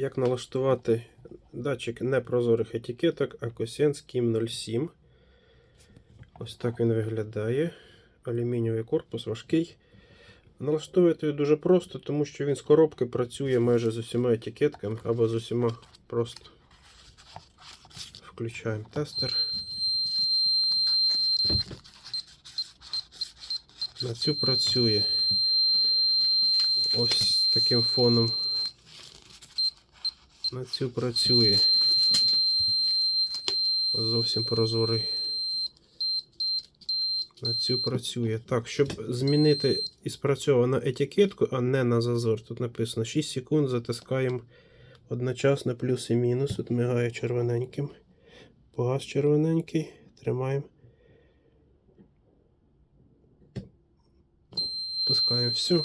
Як налаштувати датчик непрозорих етикеток Акосенс Kim 07. Ось так він виглядає. Алюмінієвий корпус важкий. Налаштовувати його дуже просто, тому що він з коробки працює майже з усіма етикетками або з усіма просто. Включаємо тестер. На цю працює ось таким фоном. На цю працює. Зовсім прозорий. На цю працює. Так, щоб змінити і спрацьовано етикетку, а не на зазор. Тут написано 6 секунд затискаємо одночасно плюс і мінус. Тут мигає червоненьким. Погас червоненький. Тримаємо. Пускаємо все.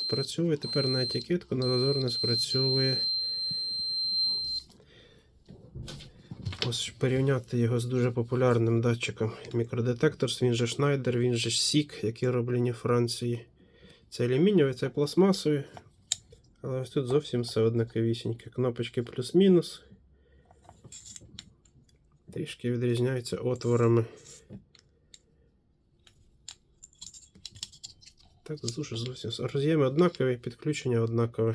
Спрацьовує тепер на етикетку, на зазор не спрацьовує. Ось порівняти його з дуже популярним датчиком мікродетекторс, він же Schneider, він же Сік, які роблені в Франції. Це алюмінієвий, це пластмасовий. Але ось тут зовсім все однаковісіньке. Кнопочки плюс-мінус. Трішки відрізняються отворами. Так, дуже зовсім. Роз'єми однакові, підключення однакове.